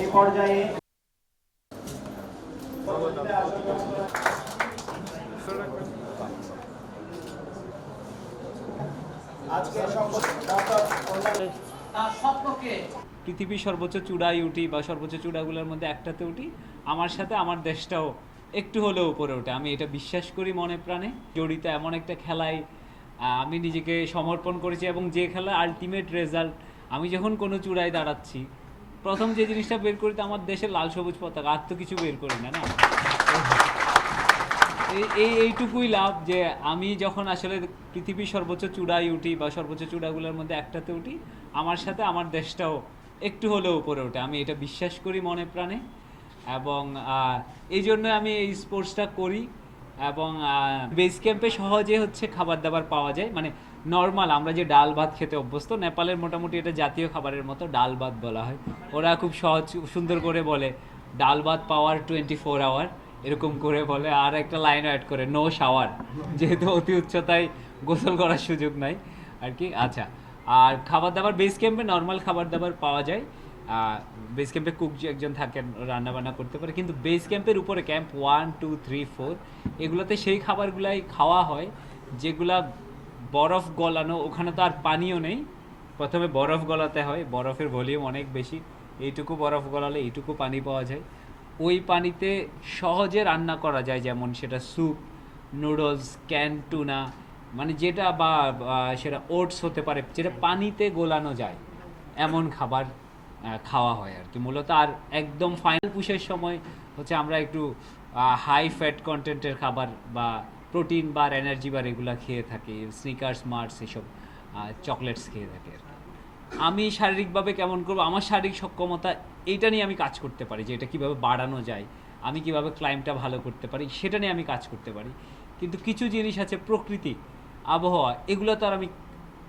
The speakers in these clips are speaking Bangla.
এই পর্যায়ে পৃথিবীর সর্বোচ্চ চূড়ায় উঠি বা সর্বোচ্চ চূড়াগুলোর মধ্যে একটাতে উঠি আমার সাথে আমার দেশটাও একটু হলেও উপরে ওঠে। আমি এটা বিশ্বাস করি মনে প্রাণে। জড়িত এমন একটা খেলায় আমি নিজেকে সমর্পণ করেছি এবং যে খেলা আলটিমেট রেজাল্ট আমি যখন কোনো চূড়ায় দাঁড়াচ্ছি প্রথম যে জিনিসটা বের করি তো আমার দেশের লাল সবুজ পতাকা, আর তো কিছু বের করি না না? এই এই, এইটুকুই লাভ যে আমি যখন আসলে পৃথিবীর সর্বোচ্চ চূড়ায় উঠি বা সর্বোচ্চ চূড়াগুলোর মধ্যে একটাতে উঠি, আমার সাথে আমার দেশটাও একটু হলেও উপরে ওঠে। আমি এটা বিশ্বাস করি মনে প্রাণে এবং এই জন্য আমি এই স্পোর্টসটা করি। এবং বেস ক্যাম্পে সহজে হচ্ছে খাবার দাবার পাওয়া যায়। মানে নর্মাল আমরা যে ডাল ভাত খেতে অভ্যস্ত, নেপালের মোটামুটি এটা জাতীয় খাবারের মতো ডাল ভাত বলা হয়। ওরা খুব সহজ, সুন্দর করে বলে, ডাল ভাত পাওয়ার টোয়েন্টি ফোর আওয়ার এরকম করে বলে। আর একটা লাইন অ্যাড করে নো শাওয়ার যেহেতু অতি উচ্চতায় গোসল করার সুযোগ নাই, আর কি। আচ্ছা আর খাবার দাবার বেস ক্যাম্পে নর্মাল খাবার দাবার পাওয়া যায়। বেস ক্যাম্পে কুক যে একজন থাকেন রান্না বান্না করতে পারে। কিন্তু বেস ক্যাম্পের উপরে camp one two three four এগুলোতে সেই খাবারগুলাই খাওয়া হয়, যেগুলা বরফ গলানো, ওখানে তো আর পানিও নেই। প্রথমে বরফ গলাতে হয়, বরফের ভলিউম অনেক বেশি। এইটুকু বরফ গলালে এইটুকু পানি পাওয়া যায়। ওই পানিতে সহজে রান্না করা যায়, যেমন সেটা স্যুপ নুডলস ক্যান টুনা মানে যেটা বা সেটা ওটস হতে পারে, যেটা পানিতে গোলানো যায়, এমন খাবার। খাওয়া হয় আর কি। মূলত আর একদম ফাইনাল পুষের সময় হচ্ছে আমরা একটু হাই ফ্যাট কন্টেন্টের খাবার বা প্রোটিন বার এনার্জি বার এগুলা খেয়ে থাকি। স্নিকার্স মার্স এসব চকলেটস খেয়ে থাকি আর কি। আমি শারীরিকভাবে কেমন করব? আমার শারীরিক সক্ষমতা এইটা নিয়ে আমি কাজ করতে পারি যে এটা কীভাবে বাড়ানো যায়, আমি কীভাবে ক্লাইমটা ভালো করতে পারি, সেটা নিয়ে আমি কাজ করতে পারি। কিন্তু কিছু জিনিস আছে প্রকৃতি, আবহাওয়া, এগুলো তো আর আমি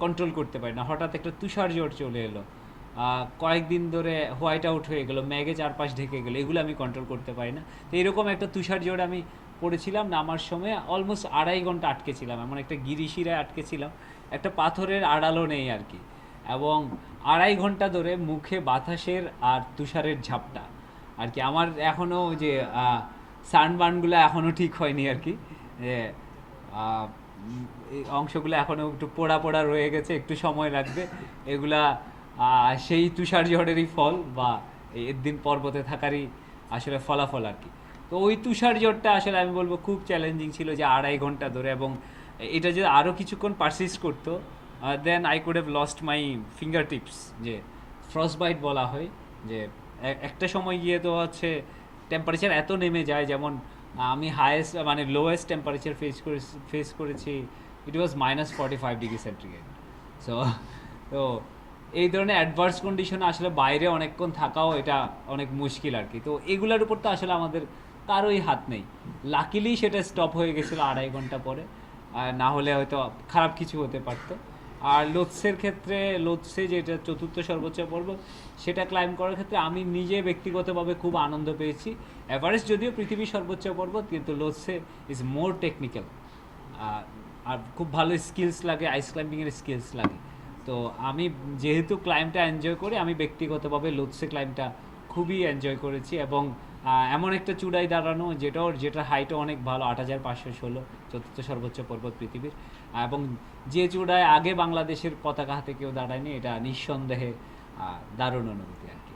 কন্ট্রোল করতে পারি না। হঠাৎ একটা তুষার জোর চলে এলো কয়েকদিন ধরে হোয়াইট আউট হয়ে গেলো, ম্যাগে চারপাশ ঢেকে গেলো, এগুলো আমি কন্ট্রোল করতে পারি না। তো এরকম একটা তুষার জোর আমি পড়েছিলাম, নামার সময় অলমোস্ট আড়াই ঘণ্টা আটকেছিলাম, এমন একটা গিরিশিরায় আটকেছিলাম। একটা পাথরের আড়ালও নেই আর কি। এবং আড়াই ঘণ্টা ধরে মুখে বাতাসের আর তুষারের ঝাপটা। আর কি আমার এখনও যে সানবার্নগুলো এখনও ঠিক হয়নি আর কি। অংশগুলো এখনও একটু পোড়া পোড়া রয়ে গেছে, একটু সময় লাগবে। এগুলা সেই তুষার ঝড়েরই ফল বা এর দিন পর্বতে থাকারই আসলে ফলাফল আর কি। তো ওই তুষার ঝড়টা আসলে আমি বলব খুব চ্যালেঞ্জিং ছিল যে আড়াই ঘণ্টা ধরে এবং এটা যদি আরও কিছুক্ষণ পারসিস্ট করতো then I could have lost my fingertips যে ফ্রস্ট বাইট বলা হয়, যে একটা সময় গিয়ে তো হচ্ছে টেম্পারেচার এত নেমে যায় যেমন আমি হায়েস্ট মানে লোয়েস্ট টেম্পারেচার ফেস করে ফেস করেছি it was minus forty five degree centigrade so তো এই ধরনের অ্যাডভার্স কন্ডিশনে আসলে বাইরে অনেকক্ষণ থাকাও এটা অনেক মুশকিল আর কি তো এগুলোর উপর তো আসলে আমাদের কারোই হাত নেই। লাকিলি সেটা স্টপ হয়ে গেছিল আড়াই ঘণ্টা পরে। না হলে হয়তো খারাপ কিছু হতে পারতো। আর লোৎসের ক্ষেত্রে লোৎসে যেটা চতুর্থ সর্বোচ্চ পর্ব, সেটা ক্লাইম করার ক্ষেত্রে আমি নিজে ব্যক্তিগতভাবে খুব আনন্দ পেয়েছি। এভারেস্ট যদিও পৃথিবীর সর্বোচ্চ পর্বত কিন্তু লোৎসে ইজ মোর টেকনিক্যাল আর খুব ভালো স্কিলস লাগে আইস ক্লাইম্বিংয়ের স্কিলস লাগে। তো আমি যেহেতু ক্লাইমটা এনজয় করি, আমি ব্যক্তিগতভাবে লুৎসে ক্লাইমটা খুবই এনজয় করেছি এবং এমন একটা চূড়ায় দাঁড়ানো যেটাও, যেটার হাইটও অনেক ভালো, আট হাজার পাঁচশো ষোলো, চতুর্থ সর্বোচ্চ পর্বত পৃথিবীর। এবং যে চূড়ায় আগে বাংলাদেশের পতাকা হাতে কেউ দাঁড়ায়নি, এটা নিঃসন্দেহে দারুণ অনুভূতি আর কি।